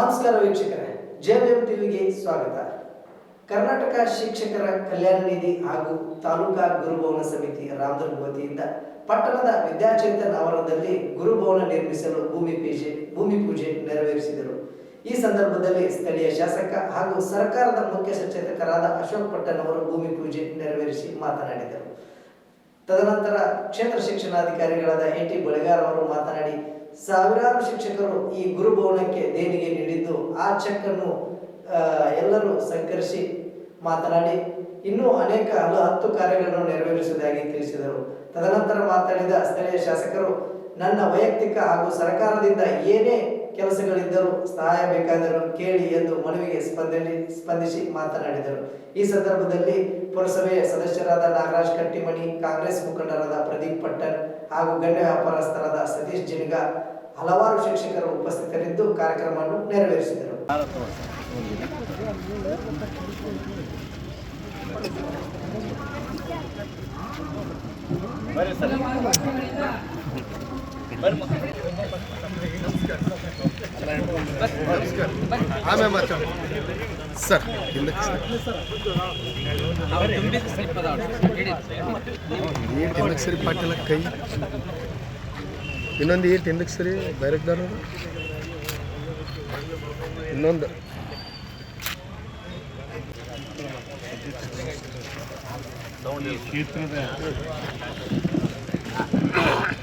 ನಮಸ್ಕಾರ ವೀಕ್ಷಕರೇ ಜೆಎಂ ಟಿವಿಗೆ ಸ್ವಾಗತ. ಕರ್ನಾಟಕ ಶಿಕ್ಷಕರ ಕಲ್ಯಾಣ ನಿಧಿ ಹಾಗೂ ತಾಲೂಕಾ ಗುರುಭವನ ಸಮಿತಿ ರಾಮದುರ್ಗ ವತಿಯಿಂದ ಪಟ್ಟಣದ ವಿದ್ಯಾಚೇತನ್ ಆವರಣದಲ್ಲಿ ಗುರುಭವನ ನಿರ್ಮಿಸಲು ಭೂಮಿ ಪೂಜೆ ಭೂಮಿ ಪೂಜೆ ನೆರವೇರಿಸಿದರು. ಈ ಸಂದರ್ಭದಲ್ಲಿ ಸ್ಥಳೀಯ ಶಾಸಕ ಹಾಗೂ ಸರ್ಕಾರದ ಮುಖ್ಯ ಸಚೇತಕರಾದ ಅಶೋಕ್ ಪಟ್ಟಣ್ ಅವರು ಭೂಮಿ ಪೂಜೆ ನೆರವೇರಿಸಿ ಮಾತನಾಡಿದರು. ತದನಂತರ ಕ್ಷೇತ್ರ ಶಿಕ್ಷಣಾಧಿಕಾರಿಗಳಾದ ಎ ಟಿ ಬಳಿಗಾರ್ ಅವರು ಮಾತನಾಡಿ ಸಾವಿರಾರು ಶಿಕ್ಷಕರು ಈ ಗುರುಭವನಕ್ಕೆ ದೇಣಿಗೆ ನೀಡಿದ್ದು, ಆ ಚೆಕ್ ಅನ್ನು ಎಲ್ಲರೂ ಸಂಕರಿಸಿ ಮಾತನಾಡಿ, ಇನ್ನೂ ಅನೇಕ ಹಲ ಹತ್ತು ಕಾರ್ಯಗಳನ್ನು ನೆರವೇರಿಸುವುದಾಗಿ ತಿಳಿಸಿದರು. ತದನಂತರ ಮಾತನಾಡಿದ ಸ್ಥಳೀಯ ಶಾಸಕರು, ನನ್ನ ವೈಯಕ್ತಿಕ ಹಾಗೂ ಸರ್ಕಾರದಿಂದ ಏನೇ ಕೆಲಸಗಳಿದ್ದರೂ ಸಹಾಯ ಬೇಕಾದರೂ ಕೇಳಿ ಎಂದು ಮನವಿಗೆ ಸ್ಪಂದನೆ ಸ್ಪಂದಿಸಿ ಮಾತನಾಡಿದರು. ಈ ಸಂದರ್ಭದಲ್ಲಿ ಪುರಸಭೆಯ ಸದಸ್ಯರಾದ ನಾಗರಾಜ್ ಕಟ್ಟಿಮಣಿ, ಕಾಂಗ್ರೆಸ್ ಮುಖಂಡರಾದ ಪ್ರದೀಪ್ ಪಟ್ಟಣ್ ಹಾಗೂ ಗಣ್ಯ ವ್ಯಾಪಾರಸ್ಥರಾದ ಸತೀಶ್ ಜಿನ್ಗ ಹಲವಾರು ಶಿಕ್ಷಕರು ಉಪಸ್ಥಿತರಿದ್ದು ಕಾರ್ಯಕ್ರಮವನ್ನು ನೆರವೇರಿಸಿದರು. ಸರ್. ಸರ್ ಸರಿ ಪಾಟಿಲ್ಲ ಕೈ. ಇನ್ನೊಂದು ಏನು ಹಿಂದಕ್ಕೆ ಸರಿ? ಬೇರೆದಾರ ಇನ್ನೊಂದು ಕ್ಷೇತ್ರದ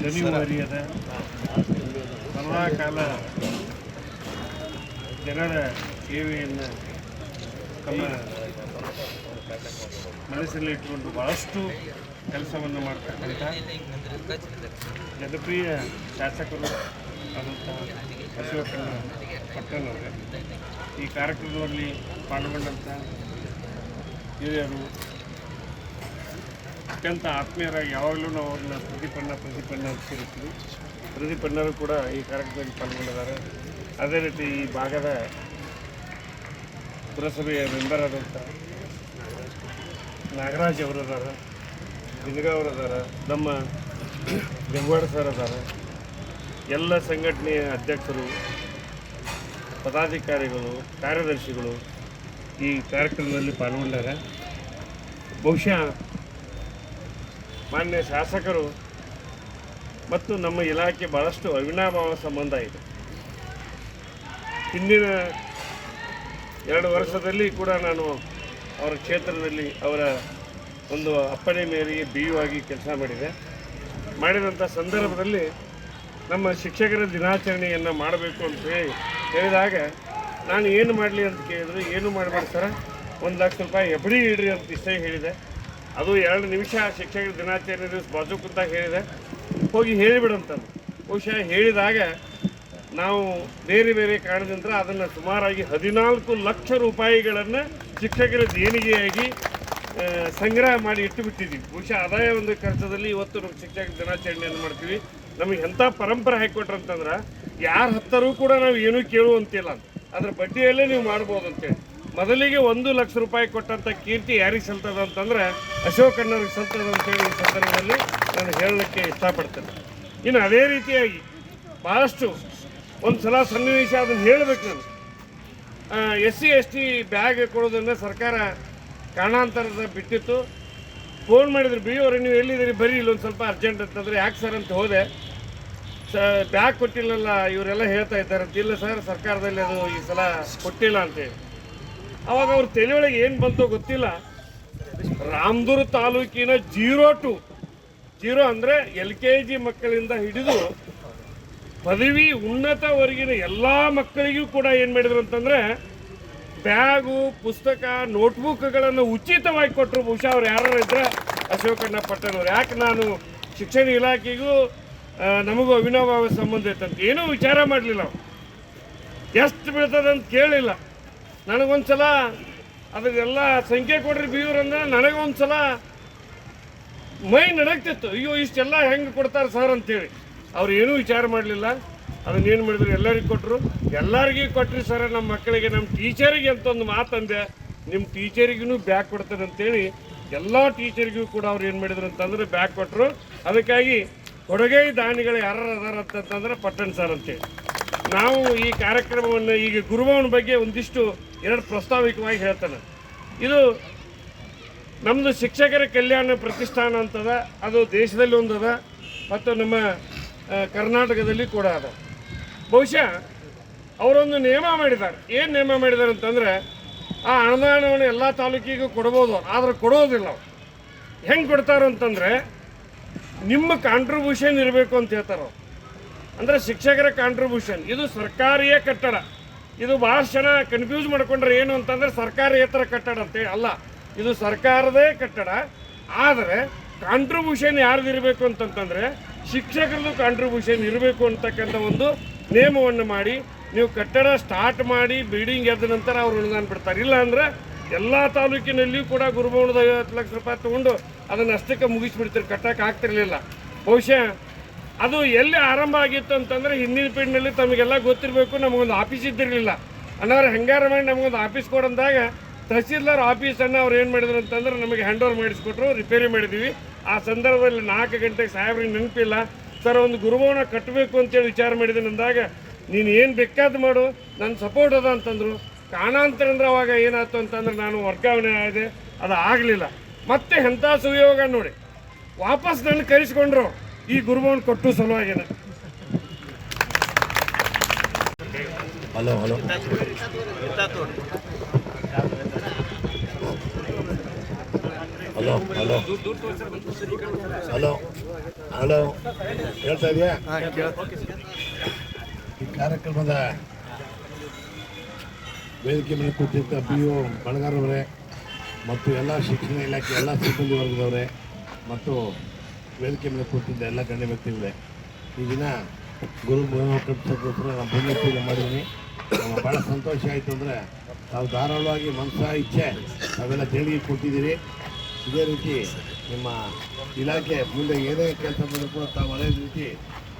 ಜನಿವಾರಿಯದ ಕಾಲ ಜನರ ಸೇವೆಯನ್ನು ತಮ್ಮ ಮನಸ್ಸಲ್ಲಿ ಇಟ್ಟುಕೊಂಡು ಭಾಳಷ್ಟು ಕೆಲಸವನ್ನು ಮಾಡ್ತಕ್ಕಂಥ ಜನಪ್ರಿಯ ಶಾಸಕರು ಆದಂಥ ಅಶೋಕನ ಪಟ್ಟಣವರು ಈ ಕಾರ್ಯಕ್ರಮದಲ್ಲಿ ಪಾಲ್ಗೊಂಡಂಥ ಹಿರಿಯರು ಅತ್ಯಂತ ಆತ್ಮೀಯರಾಗಿ ಯಾವಾಗಲೂ ನಾವು ಅವ್ರನ್ನ ಪ್ರದೀಪಣ್ಣ ಪ್ರದೀಪಣ್ಣ ಅಂತ ಕರಿತೀವಿ. ಕೂಡ ಈ ಕಾರ್ಯಕ್ರಮದಲ್ಲಿ ಪಾಲ್ಗೊಂಡಿದ್ದಾರೆ. ಅದೇ ರೀತಿ ಈ ಭಾಗದ ಪುರಸಭೆಯ ಮೆಂಬರ್ ಆದಂಥ ನಾಗರಾಜ್ ಅವರು ಅದಾರ ಬಿಂದ್ಗ ಅವರು ಅದಾರ ನಮ್ಮ ಗಂಗವಾಡ ಸರ್ ಅದಾರೆ. ಎಲ್ಲ ಸಂಘಟನೆಯ ಅಧ್ಯಕ್ಷರು, ಪದಾಧಿಕಾರಿಗಳು, ಕಾರ್ಯದರ್ಶಿಗಳು ಈ ಕಾರ್ಯಕ್ರಮದಲ್ಲಿ ಪಾಲ್ಗೊಂಡಾರೆ. ಬಹುಶಃ ಮಾನ್ಯ ಶಾಸಕರು ಮತ್ತು ನಮ್ಮ ಇಲಾಖೆ ಭಾಳಷ್ಟು ಅವಿನಾಭಾವ ಸಂಬಂಧ ಇದೆ. ಹಿಂದಿನ ಎರಡು ವರ್ಷದಲ್ಲಿ ಕೂಡ ನಾನು ಅವರ ಕ್ಷೇತ್ರದಲ್ಲಿ ಅವರ ಒಂದು ಅಪ್ಪಣೆ ಮೇರೆಗೆ ಬಿ ಯು ಆಗಿ ಕೆಲಸ ಮಾಡಿದೆ. ಮಾಡಿದಂಥ ಸಂದರ್ಭದಲ್ಲಿ ನಮ್ಮ ಶಿಕ್ಷಕರ ದಿನಾಚರಣೆಯನ್ನು ಮಾಡಬೇಕು ಅಂತ ಹೇಳಿ ಹೇಳಿದಾಗ, ನಾನು ಏನು ಮಾಡಲಿ ಅಂತ ಕೇಳಿದ್ರು, ಏನು ಮಾಡಬೇಡಿ ಸರ, ಒಂದು ಲಕ್ಷ ರೂಪಾಯಿ ಎಫ್ ಡಿ ಇಡ್ರಿ ಅಂತ ಇಷ್ಟೇ ಹೇಳಿದೆ. ಅದು ಎರಡು ನಿಮಿಷ ಶಿಕ್ಷಕರ ದಿನಾಚರಣೆ ದಿವಸ ಬಾಜು ಹೇಳಿದೆ. ಹೋಗಿ ಹೇಳಿಬಿಡಂತ ಬಹುಶಃ ಹೇಳಿದಾಗ ನಾವು ಬೇರೆ ಬೇರೆ ಕಾರಣದಿಂದ ಅದನ್ನು ಸುಮಾರಾಗಿ ಹದಿನಾಲ್ಕು ಲಕ್ಷ ರೂಪಾಯಿಗಳನ್ನು ಶಿಕ್ಷಕರ ದೇಣಿಗೆಯಾಗಿ ಸಂಗ್ರಹ ಮಾಡಿ ಇಟ್ಟು ಬಿಟ್ಟಿದ್ದೀವಿ ಬಹುಶಃ ಆದಾಯ ಒಂದು ಖರ್ಚದಲ್ಲಿ ಇವತ್ತು ನಮ್ಮ ಶಿಕ್ಷಕ ದಿನಾಚರಣೆಯನ್ನು ಮಾಡ್ತೀವಿ. ನಮಗೆ ಎಂಥ ಪರಂಪರೆ ಹಾಕಿಕೊಟ್ರಂತಂದ್ರೆ ಯಾರು ಹತ್ತರೂ ಕೂಡ ನಾವು ಏನೂ ಕೇಳುವಂತಿಲ್ಲ ಅದರ ಬಡ್ಡಿಯಲ್ಲೇ ನೀವು ಮಾಡ್ಬೋದು ಅಂತೇಳಿ. ಮೊದಲಿಗೆ ಒಂದು ಲಕ್ಷ ರೂಪಾಯಿ ಕೊಟ್ಟಂಥ ಕೀರ್ತಿ ಯಾರಿಗೆ ಸಲ್ತದ ಅಂತಂದ್ರೆ, ಅಶೋಕ್ ಅಣ್ಣವ್ರಿಗೆ ಸಲ್ತದ ಅಂತೇಳಿ ಈ ಸಂದರ್ಭದಲ್ಲಿ ನಾನು ಹೇಳಲಿಕ್ಕೆ ಇಷ್ಟಪಡ್ತೇನೆ. ಇನ್ನು ಅದೇ ರೀತಿಯಾಗಿ ಭಾಳಷ್ಟು ಒಂದು ಸಲ ಸನ್ನಿವೇಶ ಅದನ್ನು ಹೇಳಬೇಕು ನಾನು. S C S T bag ಕೊಡೋದನ್ನು ಸರ್ಕಾರ ಕಾರಣಾಂತರದ ಬಿಟ್ಟಿತ್ತು. ಫೋನ್ ಮಾಡಿದ್ರು, ಬಿ, ಅವರು, ನೀವು ಎಲ್ಲಿದ್ದೀರಿ? ಬರೀ ಇಲ್ಲೊಂದು ಸ್ವಲ್ಪ ಅರ್ಜೆಂಟ್ ಅಂತಂದರೆ ಯಾಕೆ ಸರ್ ಅಂತ ಹೋದೆ. ಸ, ಬ್ಯಾಗ್ ಕೊಟ್ಟಿಲ್ಲಲ್ಲ, ಇವರೆಲ್ಲ ಹೇಳ್ತಾ ಇದ್ದಾರೆ ಇಲ್ಲ ಸರ್, ಸರ್ಕಾರದಲ್ಲಿ ಅದು ಈ ಸಲ ಕೊಟ್ಟಿಲ್ಲ ಅಂತೇಳಿ. ಅವಾಗ ಅವ್ರ ತಲೆಯೊಳಗೆ ಏನು ಬಂತೋ ಗೊತ್ತಿಲ್ಲ. ರಾಮದುರ್ ತಾಲೂಕಿನ ಜೀರೋ ಟು, ಜೀರೋ ಅಂದರೆ ಎಲ್ ಕೆ ಜಿ ಮಕ್ಕಳಿಂದ ಹಿಡಿದು ಪದವಿ ಉನ್ನತವರೆಗಿನ ಎಲ್ಲ ಮಕ್ಕಳಿಗೂ ಕೂಡ ಏನು ಮಾಡಿದ್ರು ಅಂತಂದರೆ ಬ್ಯಾಗು, ಪುಸ್ತಕ, ನೋಟ್ಬುಕ್ಗಳನ್ನು ಉಚಿತವಾಗಿ ಕೊಟ್ಟರು. ಬಹುಶಃ ಅವ್ರು ಯಾರು ಇದ್ರೆ ಅಶೋಕಣ್ಣ ಪಟ್ಟಣವ್ರು. ಯಾಕೆ ನಾನು ಶಿಕ್ಷಣ ಇಲಾಖೆಗೂ ನಮಗೂ ಅವಿನಾಭಾವ ಸಂಬಂಧ ಇತ್ತಂತ ಏನೂ ವಿಚಾರ ಮಾಡಲಿಲ್ಲ ಎಷ್ಟು ಬೀಳ್ತದಂತ ಕೇಳಿಲ್ಲ. ನನಗೊಂದ್ಸಲ ಅದಕ್ಕೆಲ್ಲ ಸಂಖ್ಯೆ ಕೊಡ್ರಿ ಬೀವ್ರು ಅಂದ್ರೆ ನನಗೊಂದ್ಸಲ ಮೈ ನಡಕ್ತಿತ್ತು ಅಯ್ಯೋ, ಇಷ್ಟೆಲ್ಲ ಹೆಂಗೆ ಕೊಡ್ತಾರೆ ಸರ್ ಅಂತೇಳಿ. ಅವ್ರು ಏನೂ ವಿಚಾರ ಮಾಡಲಿಲ್ಲ. ಅದನ್ನೇನು ಮಾಡಿದ್ರು? ಎಲ್ಲರಿಗೂ ಕೊಟ್ಟರು ಎಲ್ಲರಿಗೂ ಕೊಟ್ರಿ ಸರ ನಮ್ಮ ಮಕ್ಕಳಿಗೆ. ನಮ್ಮ ಟೀಚರಿಗೆ ಅಂತ ಒಂದು ಮಾತಂದೆ ನಿಮ್ಮ ಟೀಚರಿಗೂ ಬ್ಯಾಗ್ ಕೊಡ್ತಾರೆ ಅಂತೇಳಿ. ಎಲ್ಲ ಟೀಚರಿಗೂ ಕೂಡ ಅವ್ರು ಏನು ಮಾಡಿದ್ರು ಅಂತಂದ್ರೆ ಬ್ಯಾಗ್ ಕೊಟ್ಟರು ಅದಕ್ಕಾಗಿ ಕೊಡುಗೆ ದಾನಿಗಳು ಯಾರು ಅದಾರ ಅಂತಂದ್ರೆ ಪಟ್ಟಣ ಸರ್ ಅಂತೇಳಿ. ನಾವು ಈ ಕಾರ್ಯಕ್ರಮವನ್ನು ಈಗ ಗುರುಭವನ ಬಗ್ಗೆ ಒಂದಿಷ್ಟು ಎರಡು ಪ್ರಸ್ತಾವಿಕವಾಗಿ ಹೇಳ್ತಾನೆ. ಇದು ನಮ್ಮದು ಶಿಕ್ಷಕರ ಕಲ್ಯಾಣ ಪ್ರತಿಷ್ಠಾನ ಅಂತದ, ಅದು ದೇಶದಲ್ಲಿ ಒಂದದ, ಮತ್ತು ನಮ್ಮ ಕರ್ನಾಟಕದಲ್ಲಿ ಕೂಡ ಅದ. ಬಹುಶಃ ಅವರೊಂದು ನಿಯಮ ಮಾಡಿದ್ದಾರೆ. ಏನು ನಿಯಮ ಮಾಡಿದ್ದಾರೆ ಅಂತಂದರೆ, ಆ ಅನುದಾನವನ್ನು ಎಲ್ಲ ತಾಲೂಕಿಗೂ ಕೊಡ್ಬೋದು, ಆದರೆ ಕೊಡೋದಿಲ್ಲ ಅವ್ರು. ಹೆಂಗೆ ಕೊಡ್ತಾರೆ ಅಂತಂದರೆ, ನಿಮ್ಮ ಕಾಂಟ್ರಿಬ್ಯೂಷನ್ ಇರಬೇಕು ಅಂತ ಹೇಳ್ತಾರೆ ಅವ್ರು. ಅಂದರೆ ಶಿಕ್ಷಕರ ಕಾಂಟ್ರಿಬ್ಯೂಷನ್ ಇದು ಸರ್ಕಾರಿಯ ಕಟ್ಟಡ. ಇದು ಭಾಳಷ್ಟು ಜನ ಕನ್ಫ್ಯೂಸ್ ಮಾಡಿಕೊಂಡ್ರೆ ಏನು ಅಂತಂದ್ರೆ ಸರ್ಕಾರೇತರ ಕಟ್ಟಡ ಅಂತೇಳಿ ಅಲ್ಲ, ಇದು ಸರ್ಕಾರದೇ ಕಟ್ಟಡ. ಆದರೆ ಕಾಂಟ್ರಿಬ್ಯೂಷನ್ ಯಾರ್ದು ಇರಬೇಕು ಅಂತಂತಂದರೆ, ಶಿಕ್ಷಕರದ್ದು ಕಾಂಟ್ರಿಬ್ಯೂಷನ್ ಇರಬೇಕು ಅಂತಕ್ಕಂಥ ಒಂದು ನಿಯಮವನ್ನು ಮಾಡಿ, ನೀವು ಕಟ್ಟಡ ಸ್ಟಾರ್ಟ್ ಮಾಡಿ, ಬಿಲ್ಡಿಂಗ್ ಎದ್ದ ನಂತರ ಅವ್ರು ಅನುದಾನ ಬಿಡ್ತಾರೆ. ಇಲ್ಲ ಅಂದ್ರೆ ಎಲ್ಲ ತಾಲೂಕಿನಲ್ಲಿಯೂ ಕೂಡ ಗುರುಭವನದ ಐವತ್ತು ಲಕ್ಷ ರೂಪಾಯಿ ತೊಗೊಂಡು ಅದನ್ನು ಅಷ್ಟಕ್ಕೆ ಮುಗಿಸ್ಬಿಡ್ತೀರಿ, ಕಟ್ಟಕ್ಕೆ ಆಗ್ತಿರ್ಲಿಲ್ಲ. ಬಹುಶಃ ಅದು ಎಲ್ಲಿ ಆರಂಭ ಆಗಿತ್ತು ಅಂತಂದ್ರೆ ಹಿಂದಿನ ಪೀಳಿನಲ್ಲಿ ತಮಗೆಲ್ಲ ಗೊತ್ತಿರಬೇಕು, ನಮಗೊಂದು ಆಫೀಸ್ ಇದ್ದಿರಲಿಲ್ಲ. ಅಣ್ಣವ್ರು, ಹೆಂಗಾರ ಮಾಡಿ ನಮಗೊಂದು ಆಫೀಸ್ ಕೊಡಂದಾಗ ತಹಸೀಲ್ದಾರ್ ಆಫೀಸನ್ನು ಅವ್ರು ಏನು ಮಾಡಿದ್ರು ಅಂತಂದ್ರೆ ನಮಗೆ ಹ್ಯಾಂಡ್ ಓವರ್ ಮಾಡಿಸ್ಕೊಟ್ರು ರಿಪೇರಿ ಮಾಡಿದ್ವಿ. ಆ ಸಂದರ್ಭದಲ್ಲಿ ನಾಲ್ಕು ಗಂಟೆಗೆ ಸಾಹೇಬ್ರಿಗೆ ನೆನಪಿಲ್ಲ. ಸರ್ ಒಂದು ಗುರುಭವನ ಕಟ್ಟಬೇಕು ಅಂತೇಳಿ ವಿಚಾರ ಮಾಡಿದ್ದೀನಿ ಅಂದಾಗ ನೀನು ಏನು ಬೇಕಾದ ಮಾಡು ನನ್ನ ಸಪೋರ್ಟ್ ಅದ ಅಂತಂದರು. ಕಾಣಾಂತರ ಅಂದ್ರೆ ಅವಾಗ ಏನಾಯ್ತು ಅಂತಂದ್ರೆ ನಾನು ವರ್ಗಾವಣೆ ಆಗಿದೆ ಅದು ಆಗಲಿಲ್ಲ. ಮತ್ತೆ ಎಂಥ ಸುಯೋಗ ನೋಡಿ. ವಾಪಸ್ ನನ್ನ ಕರೆಸ್ಕೊಂಡ್ರು. ಈ ಗುರುಭವನ್ ಕೊಟ್ಟು ಸಲುವಾಗಿನ hello hello. Hello hello hello hello ಹೇಳ್ತಾ ಇದೆಯಾ? ಈ ಕಾರ್ಯಕ್ರಮದ ವೇದಿಕೆ ಮೇಲೆ ಕೂತಿದ್ದ ಬಿ ಒ ಬಳಗಾರವರೇ ಮತ್ತು ಎಲ್ಲ ಶಿಕ್ಷಣ ಇಲಾಖೆ ಎಲ್ಲ ಸಿಬ್ಬಂದಿ ವರ್ಗದವರೇ ಮತ್ತು ವೇದಿಕೆ ಮೇಲೆ ಕೂತಿದ್ದ ಎಲ್ಲ ಗಣ್ಯ ವ್ಯಕ್ತಿಗಳೇ ಈ ದಿನ ಗುರು ಕಟ್ಟಿಸೋಕ್ಕೋಸ್ಕರ ನಾನು ಭೂಮಿ ಪೂಜೆ ಮಾಡಿದ್ದೀನಿ. ನಮಗೆ ಭಾಳ ಸಂತೋಷ ಆಯಿತು ಅಂದರೆ ತಾವು ಧಾರಾಳವಾಗಿ ಮನಸ್ಸ ಇಚ್ಛೆ ತಾವೆಲ್ಲ ದೇಣಿಗೆ ಕೊಟ್ಟಿದ್ದೀರಿ. ಇದೇ ರೀತಿ ನಿಮ್ಮ ಇಲಾಖೆ ಮುಂದೆ ಏನೇ ಕೆಲಸ ಬಂದರೂ ಕೂಡ ತಾವು ಅದೇ ರೀತಿ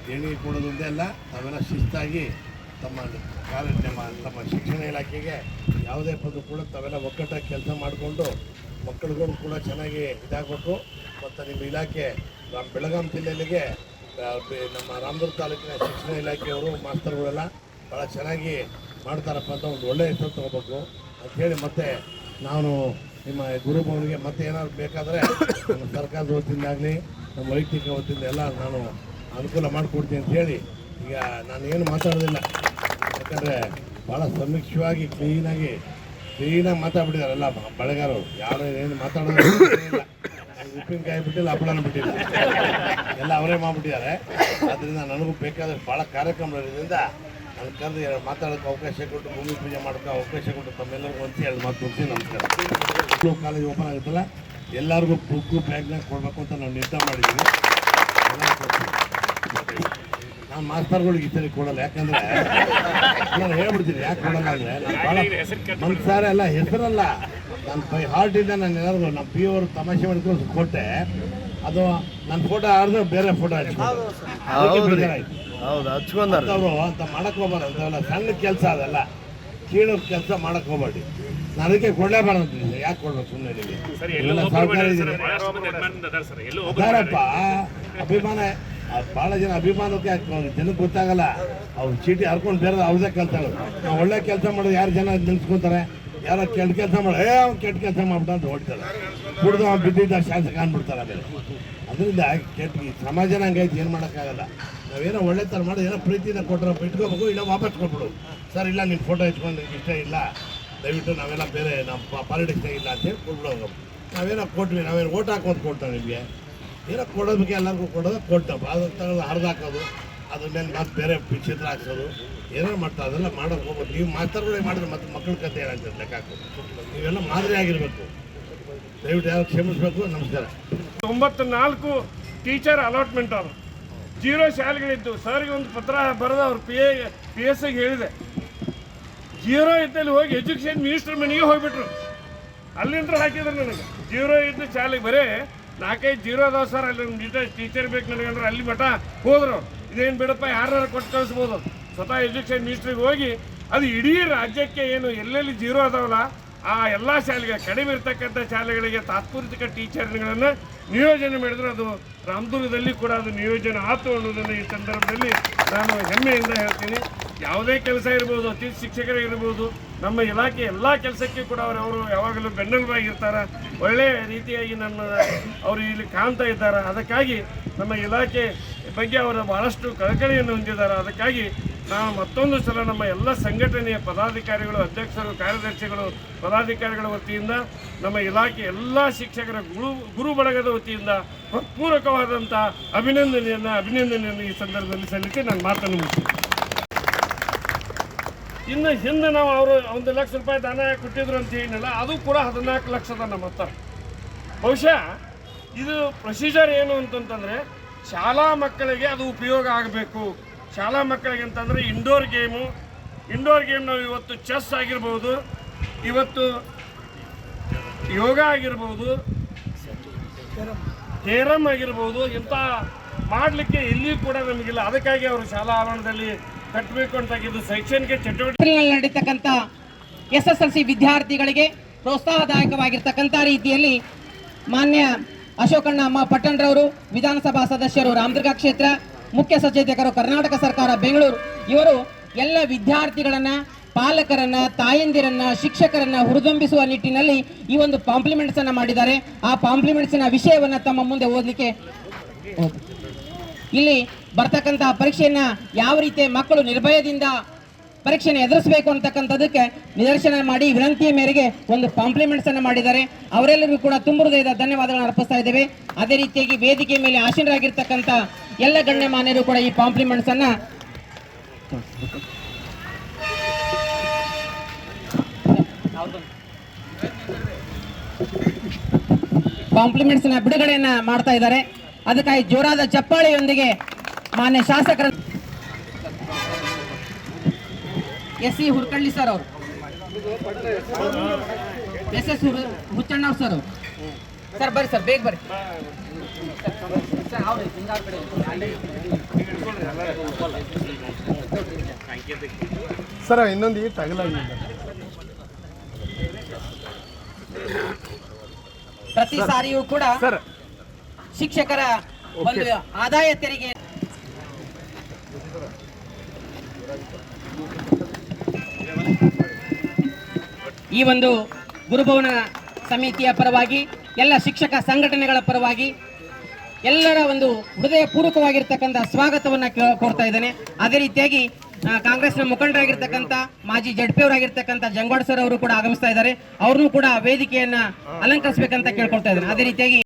ದೇಣಿ ಕೊಡೋದೊಂದೇ ಅಲ್ಲ, ತಾವೆಲ್ಲ ಶಿಸ್ತಾಗಿ ತಮ್ಮ ಕಾಲೇಜ್ ನಮ್ಮ ನಮ್ಮ ಶಿಕ್ಷಣ ಇಲಾಖೆಗೆ ಯಾವುದೇ ಪದ ಕೂಡ ತಾವೆಲ್ಲ ಒಕ್ಕಟ್ಟಾಗಿ ಕೆಲಸ ಮಾಡಿಕೊಂಡು ಮಕ್ಕಳುಗಳು ಕೂಡ ಚೆನ್ನಾಗಿ ಇದಾಗಬೇಕು. ಮತ್ತು ನಿಮ್ಮ ಇಲಾಖೆ, ನಮ್ಮ ಬೆಳಗಾಂ ಜಿಲ್ಲೆಯಲ್ಲಿಗೆ ನಮ್ಮ ರಾಮದುರ್ಗ ತಾಲೂಕಿನ ಶಿಕ್ಷಣ ಇಲಾಖೆಯವರು, ಮಾಸ್ತರ್ಗಳೆಲ್ಲ ಭಾಳ ಚೆನ್ನಾಗಿ ಮಾಡ್ತಾರಪ್ಪ ಅಂತ ಒಂದು ಒಳ್ಳೆಯ ಹೆಸರು ತೊಗೋಬೇಕು ಅಂಥೇಳಿ ಮತ್ತೆ ನಾನು ನಿಮ್ಮ ಗುರುಭವನಿಗೆ ಮತ್ತೆ ಏನಾದ್ರು ಬೇಕಾದರೆ ನಮ್ಮ ಸರ್ಕಾರದ ವತಿಯಿಂದಾಗಲಿ ನಮ್ಮ ವೈಯಕ್ತಿಕ ವತಿಯಿಂದ ಎಲ್ಲ ನಾನು ಅನುಕೂಲ ಮಾಡಿಕೊಡ್ತೀನಿ ಅಂತ ಹೇಳಿ ಈಗ ನಾನು ಏನು ಮಾತಾಡೋದಿಲ್ಲ. ಯಾಕಂದರೆ ಭಾಳ ಸಮೀಕ್ಷವಾಗಿ ಕ್ಲೀನಾಗಿ ಕ್ಲೀನಾಗಿ ಮಾತಾಡ್ಬಿಟ್ಟಿದ್ದಾರೆ ಎಲ್ಲ ಬಳೆಗಾರರು. ಯಾರು ಏನು ಮಾತಾಡೋದು ಇಲ್ಲ ಉಪ್ಪಿನಕಾಯಿ ಬಿಟ್ಟಿಲ್ಲ, ಹಪ್ಪಳನ ಬಿಟ್ಟಿಲ್ಲ. ಎಲ್ಲ ಅವರೇ ಮಾಡಿಬಿಟ್ಟಿದ್ದಾರೆ. ಅದರಿಂದ ನನಗೂ ಬೇಕಾದಷ್ಟು ಭಾಳ ಕಾರ್ಯಕ್ರಮಗಳಿರೋದ್ರಿಂದ ನನ್ನ ಕರೆದು ಎರಡು ಮಾತಾಡೋಕ್ಕೆ ಅವಕಾಶ ಕೊಟ್ಟು ಭೂಮಿ ಪೂಜೆ ಮಾಡೋಕ್ಕೆ ಅವಕಾಶ ಕೊಟ್ಟು ತಮ್ಮೆಲ್ಲರಿಗೂ ಅಂತ ಎರಡು ಮಾತು ಕೊಡ್ತೀನಿ ನಮಸ್ಕಾರ. ಕಾಲೇಜ್ ಓಪನ್ ಆಗುತ್ತಲ್ಲ ಎಲ್ಲರಿಗೂ ಬುಕ್ಕು ಬ್ಯಾಗ್ನಾಗ ಕೊಡಬೇಕು ಅಂತ ನಾವು ನಿರ್ಧಾರ ಮಾಡಿದ್ದೀವಿ. ನಾನು ಮಾಸ್ತರ್ಗಳಿಗೆ ಈ ಸರಿ ಕೊಡಲ್ಲ ಯಾಕಂದ್ರೆ ನಾನು ಹೇಳ್ಬಿಡ್ತೀನಿ ಯಾಕೆ ಕೊಡಲ್ಲ ಅಂದರೆ ನಾನು ಭಾಳ ಮನ್ಸಾರ ಅಲ್ಲ ಹೆಸರಲ್ಲ. ನನ್ನ ಬೈ ಹಾರ್ಟಿಂದ ನಾನು ಎಲ್ಲರಿಗೂ ನಮ್ಮ ಪಿ ಅವರು ತಮಾಷೆ ಮಾಡಿದ್ರು ಕೊಟ್ಟೆ. ಅದು ನನ್ನ ಫೋಟೋ ಆಡಿದ್ರೆ ಬೇರೆ ಫೋಟೋ ಹಚ್ಕೊಂಡು ಹೌದು? ಹಚ್ಕೊಂಡಾರ ಅವರು ಅಂತ ಮಾಡಕ್ಕೆ ಹೋಗ್ಬಾರ್ದು. ಅಂತೆಲ್ಲ ಸಣ್ಣ ಕೆಲಸ ಅದೆಲ್ಲ. ಕೀಳು ಕೆಲಸ ಮಾಡಕ್ಕೆ ಹೋಗ್ಬೇಡಿ. ನಾನು ಅದಕ್ಕೆ ಕೊಡಲೇಬಾರ್ದು ಅಂತಿದ್ದೆ ಯಾಕೆ ಕೊಡ್ಬೇಕು ಸುಮ್ಮನೆ ಇದೆ. ಅದಾರಪ್ಪ. ಅಭಿಮಾನ ಭಾಳ ಜನ ಅಭಿಮಾನಕ್ಕೆ ಜನಕ್ಕೆ ಗೊತ್ತಾಗಲ್ಲ. ಅವ್ರು ಚೀಟಿ ಹರ್ಕೊಂಡು ಬೇರೆ ಅವ್ರದೇ ಕೆಲಸ ನಾವು ಒಳ್ಳೆ ಕೆಲಸ ಮಾಡೋದು ಯಾರು ಜನ ನಿಲ್ಸ್ಕೊತಾರೆ ಯಾರೋ ಕೆಟ್ಟ ಕೆಲಸ ಮಾಡಿ ಏ ಅವ್ನು ಕೆಟ್ಟ ಕೆಲಸ ಮಾಡ್ಬಿಟ್ಟು ಅಂತ ಹೊಡ್ತಾರೆ ಕುಡ್ದು ಅವ್ನು ಬಿದ್ದಿದ್ದ ಶಾಸಕ ಅಂದ್ಬಿಡ್ತಾರೆ ಆಮೇಲೆ. ಅದರಿಂದ ಕೆಟ್ಟ ಈ ಸಮಾಜನ ಆಯ್ತು ಏನು ಮಾಡೋಕ್ಕಾಗಲ್ಲ. ನಾವೇನೋ ಒಳ್ಳೆ ಥರ ಮಾಡಿ ಏನೋ ಪ್ರೀತಿನ ಕೊಟ್ಟರೆ ಇಟ್ಕೋಬೇಕು, ಇಲ್ಲ ವಾಪಸ್ ಕೊಟ್ಬಿಡು. ಸರ್, ಇಲ್ಲ ನಿಮ್ಮ ಫೋಟೋ ಇಟ್ಕೊಂಡು ಇಷ್ಟ ಇಲ್ಲ. ದಯವಿಟ್ಟು ನಾವೆಲ್ಲ ಬೇರೆ ನಮ್ಮ ಪಾಲಿಟಿಕ್ಸ್ನಾಗ ಇಲ್ಲ ಅಂತೇಳಿ ಕೊಟ್ಬಿಡೋದು ನಾವೇನೋ ಕೊಟ್ವಿ, ನಾವೇನು ಓಟ್ ಹಾಕೋದು ಕೊಡ್ತಾವೆ ನಿಮಗೆ. ಏನೋ ಕೊಡೋದಕ್ಕೆ ಎಲ್ಲರಿಗೂ ಕೊಡೋದು ಕೊಟ್ಟಪ್ಪ ಅದು ತಗೊಳ್ಳೋದು ಹರಿದಾಕೋದು ಅದ್ರ ಮೇಲೆ ಮತ್ತೆ ಬೇರೆ ಚಿತ್ರ ಹಾಕ್ಸೋದು. ಏನೋ ಮಾಡ್ತಾ ಅದೆಲ್ಲ ಮಾಡೋಕೆ ಹೋಗ್ಬೋದು. ನೀವು ಮಾಸ್ತರ್ಗಳೇ ಮಾಡಿದ್ರೆ ಮತ್ತೆ ಮಕ್ಕಳ ಕತೆ ಏನಂತ ಲೆಕ್ಕ ಹಾಕೋದು. ನೀವೆಲ್ಲ ಮಾದರಿ ಆಗಿರಬೇಕು. ದಯವಿಟ್ಟು ಯಾರು ಕ್ಷಮಿಸಬೇಕು ನಮಸ್ಕಾರ. ತೊಂಬತ್ತು ನಾಲ್ಕು ಟೀಚರ್ ಅಲಾಟ್ಮೆಂಟ್ ಅವರು. ಜೀರೋ ಶಾಲೆಗಳಿದ್ದು, ಸರ್ಗೆ ಒಂದು ಪತ್ರ ಬರೆದು ಅವ್ರು ಪಿ ಎ ಪಿ ಎಸ್ ಐಗೆ ಹೇಳಿದೆ. ಜೀರೋ ಇದ್ದಲ್ಲಿ ಹೋಗಿ ಎಜುಕೇಷನ್ ಮಿನಿಸ್ಟರ್ ಮನೆಗೆ ಹೋಗ್ಬಿಟ್ರು. ಅಲ್ಲಿಂದ ಹಾಕಿದ್ರು ನನಗೆ. ಜೀರೋ ಇದ್ದ ಶಾಲೆಗೆ ಬರೀ ನಾಲ್ಕೈದು ಜೀರೋ ಅದಾವ ಸರ್, ಅಲ್ಲಿ ಟೀಚರ್ ಟೀಚರ್ ಬೇಕು ನನಗಂದ್ರೆ ಅಲ್ಲಿ ಮಠ ಹೋದ್ರು ಇದೇನು ಬಿಡಪ್ಪ ಯಾರು ಕೊಟ್ಟು ಕಳಿಸ್ಬೋದು. ಸ್ವತಃ ಎಜುಕೇಷನ್ ಮಿನಿಸ್ಟ್ರಿಗೆ ಹೋಗಿ, ಅದು ಇಡೀ ರಾಜ್ಯಕ್ಕೆ ಏನು ಎಲ್ಲೆಲ್ಲಿ ಜೀರೋ ಅದಾವಲ್ಲ ಆ ಎಲ್ಲ ಶಾಲೆಗೆ ಕಡಿಮೆ ಇರತಕ್ಕಂಥ ಶಾಲೆಗಳಿಗೆ ತಾತ್ಪೂರ್ತಿಕ ಟೀಚರ್ಗಳನ್ನು ನಿಯೋಜನೆ ಮಾಡಿದ್ರು. ಅದು ರಾಮದುರ್ಗದಲ್ಲಿ ಕೂಡ ಅದು ನಿಯೋಜನೆ ಆತು ಅನ್ನೋದನ್ನು ಈ ಸಂದರ್ಭದಲ್ಲಿ ನಾನು ಹೆಮ್ಮೆಯಿಂದ ಹೇಳ್ತೀನಿ. ಯಾವುದೇ ಕೆಲಸ ಇರ್ಬೋದು ಅತಿ ಶಿಕ್ಷಕರೇ ಇರ್ಬೋದು, ನಮ್ಮ ಇಲಾಖೆ ಎಲ್ಲ ಕೆಲಸಕ್ಕೆ ಕೂಡ ಅವರು ಅವರು ಯಾವಾಗಲೂ ಬೆನ್ನೆಲುಬಾಗಿರ್ತಾರೆ. ಒಳ್ಳೆಯ ರೀತಿಯಾಗಿ ನನ್ನ ಅವರು ಇಲ್ಲಿ ಕಾಣ್ತಾ ಇದ್ದಾರೆ. ಅದಕ್ಕಾಗಿ ನಮ್ಮ ಇಲಾಖೆ ಬಗ್ಗೆ ಅವರು ಬಹಳಷ್ಟು ಕಳಕಳಿಯನ್ನು ಹೊಂದಿದ್ದಾರೆ. ಅದಕ್ಕಾಗಿ ನಾವು ಮತ್ತೊಂದು ಸಲ ನಮ್ಮ ಎಲ್ಲ ಸಂಘಟನೆಯ ಪದಾಧಿಕಾರಿಗಳು, ಅಧ್ಯಕ್ಷರು, ಕಾರ್ಯದರ್ಶಿಗಳು, ಪದಾಧಿಕಾರಿಗಳ ವತಿಯಿಂದ, ನಮ್ಮ ಇಲಾಖೆ ಎಲ್ಲ ಶಿಕ್ಷಕರ ಗುರು ಗುರು ಬಳಗದ ವತಿಯಿಂದ ಪೂರಕವಾದಂಥ ಅಭಿನಂದನೆಯನ್ನು ಅಭಿನಂದನೆಯನ್ನು ಈ ಸಂದರ್ಭದಲ್ಲಿ ಸಲ್ಲಿಸಿ ನಾನು ಮಾತನ್ನು ಮುಗಿಸ್ತೀನಿ. ಇನ್ನು ಹಿಂದೆ ನಾವು ಅವರು ಒಂದು ಲಕ್ಷ ರೂಪಾಯಿ ದಾನ ಕೊಟ್ಟಿದ್ರು ಅಂತ ಏನಿಲ್ಲ ಅದು ಕೂಡ ಹದಿನಾಲ್ಕು ಲಕ್ಷದ ನಮ್ಮ ಹತ್ರ. ಬಹುಶಃ ಇದು ಪ್ರೊಸೀಜರ್ ಏನು ಅಂತಂತಂದರೆ ಶಾಲಾ ಮಕ್ಕಳಿಗೆ ಅದು ಉಪಯೋಗ ಆಗಬೇಕು. ಶಾಲಾ ಮಕ್ಕಳಿಗೆ ಅಂತಂದರೆ ಇಂಡೋರ್ ಗೇಮು ಇಂಡೋರ್ ಗೇಮ್ ನಾವು ಇವತ್ತು ಚೆಸ್ ಆಗಿರ್ಬೋದು, ಇವತ್ತು ಯೋಗ ಆಗಿರ್ಬೋದು ಕೇರಮ್ ಆಗಿರ್ಬೋದು, ಇಂಥ ಮಾಡಲಿಕ್ಕೆ ಎಲ್ಲಿಯೂ ಕೂಡ ನಮಗಿಲ್ಲ. ಅದಕ್ಕಾಗಿ ಅವರು ಶಾಲಾ ಆವರಣದಲ್ಲಿ ಕಟ್ಟಬೇಕು ಅಂತ ಶೈಕ್ಷಣಿಕ ಚಟುವಟಿಕೆ ನಡೀತಕ್ಕಂಥ ಎಸ್ ಎಸ್ ಎಲ್ ಸಿ ವಿದ್ಯಾರ್ಥಿಗಳಿಗೆ ಪ್ರೋತ್ಸಾಹದಾಯಕವಾಗಿರ್ತಕ್ಕಂಥ ರೀತಿಯಲ್ಲಿ ಮಾನ್ಯ ಅಶೋಕಣ್ಣ ಅಮ್ಮ ಪಟ್ಟಣರವರು, ವಿಧಾನಸಭಾ ಸದಸ್ಯರು ರಾಮದುರ್ಗ ಕ್ಷೇತ್ರ ಮುಖ್ಯ ಸಚೇತಕರು ಕರ್ನಾಟಕ ಸರ್ಕಾರ, ಬೆಂಗಳೂರು. ಇವರು ಎಲ್ಲ ವಿದ್ಯಾರ್ಥಿಗಳನ್ನ, ಪಾಲಕರನ್ನ, ತಾಯಂದಿರನ್ನ, ಶಿಕ್ಷಕರನ್ನ ಹುರಿದುಂಬಿಸುವ ನಿಟ್ಟಿನಲ್ಲಿ ಈ ಒಂದು ಪಾಂಪ್ಲಿಮೆಂಟ್ಸ್ ಅನ್ನ ಮಾಡಿದ್ದಾರೆ. ಆ ಕಾಂಪ್ಲಿಮೆಂಟ್ಸ್ನ ವಿಷಯವನ್ನ ತಮ್ಮ ಮುಂದೆ ಓದಲಿಕ್ಕೆ ಇಲ್ಲಿ ಬರ್ತಕ್ಕಂತಹ ಪರೀಕ್ಷೆಯನ್ನ ಯಾವ ರೀತಿ ಮಕ್ಕಳು ನಿರ್ಭಯದಿಂದ ಪರೀಕ್ಷೆಯನ್ನು ಎದುರಿಸಬೇಕು ಅಂತಕ್ಕಂಥದ್ದಕ್ಕೆ ನಿದರ್ಶನ ಮಾಡಿ ವಿನಂತಿಯ ಮೇರೆಗೆ ಒಂದು ಕಾಂಪ್ಲಿಮೆಂಟ್ಸ್ ಅನ್ನು ಮಾಡಿದ್ದಾರೆ. ಅವರೆಲ್ಲರಿಗೂ ಕೂಡ ತುಂಬ ಹೃದಯದ ಧನ್ಯವಾದಗಳನ್ನು ಅರ್ಪಿಸ್ತಾ ಇದ್ದೇವೆ. ಅದೇ ರೀತಿಯಾಗಿ ವೇದಿಕೆ ಮೇಲೆ ಆಸೀನರಾಗಿರ್ತಕ್ಕಂಥ ಎಲ್ಲ ಗಣ್ಯಮಾನ್ಯರು ಕೂಡ ಈ ಕಾಂಪ್ಲಿಮೆಂಟ್ಸ್ ಅನ್ನ ಕಾಂಪ್ಲಿಮೆಂಟ್ಸ್ನ ಬಿಡುಗಡೆಯನ್ನ ಮಾಡ್ತಾ ಇದ್ದಾರೆ. ಅದಕ್ಕಾಗಿ ಜೋರಾದ ಚಪ್ಪಾಳೆಯೊಂದಿಗೆ ಮಾನ್ಯ ಶಾಸಕರ ಎಸ್ ಸಿ ಹುರ್ಕಳ್ಳಿ ಸರ್ ಅವರು. S S Huchchanna sir sir, ಬರ್ರಿ ಸರ್, ಬೇಗ ಬರ್ರಿ. ಸರ್ ಇನ್ನೊಂದು ಈ ತಗಲಾಗಿದೆ ಪ್ರತಿ ಸಾರಿಯೂ ಕೂಡ ಸರ್. ಶಿಕ್ಷಕರ ಒಂದು ಆದಾಯ ತೆರಿಗೆ ಈ ಒಂದು ಗುರುಭವನ ಸಮಿತಿಯ ಪರವಾಗಿ ಎಲ್ಲ ಶಿಕ್ಷಕ ಸಂಘಟನೆಗಳ ಪರವಾಗಿ ಎಲ್ಲರ ಒಂದು ಹೃದಯ ಪೂರ್ವಕವಾಗಿರ್ತಕ್ಕಂಥ ಸ್ವಾಗತವನ್ನ ಕೋರ್ತಾ ಇದ್ದೇನೆ. ಅದೇ ರೀತಿಯಾಗಿ ಕಾಂಗ್ರೆಸ್ ಕಾಂಗ್ರೆಸ್ನ ಮುಖಂಡರಾಗಿರ್ತಕ್ಕಂಥ ಮಾಜಿ ಜಡ್ಪಿ ಅವರಾಗಿರ್ತಕ್ಕಂಥ ಜಂಗ್ವಾಡ್ ಸರ್ ಅವರು ಕೂಡ ಆಗಮಿಸ್ತಾ ಇದ್ದಾರೆ. ಅವ್ರನ್ನೂ ಕೂಡ ವೇದಿಕೆಯನ್ನ ಅಲಂಕರಿಸಬೇಕಂತ ಕೇಳ್ಕೊಳ್ತಾ ಇದ್ದಾರೆ ಅದೇ ರೀತಿಯಾಗಿ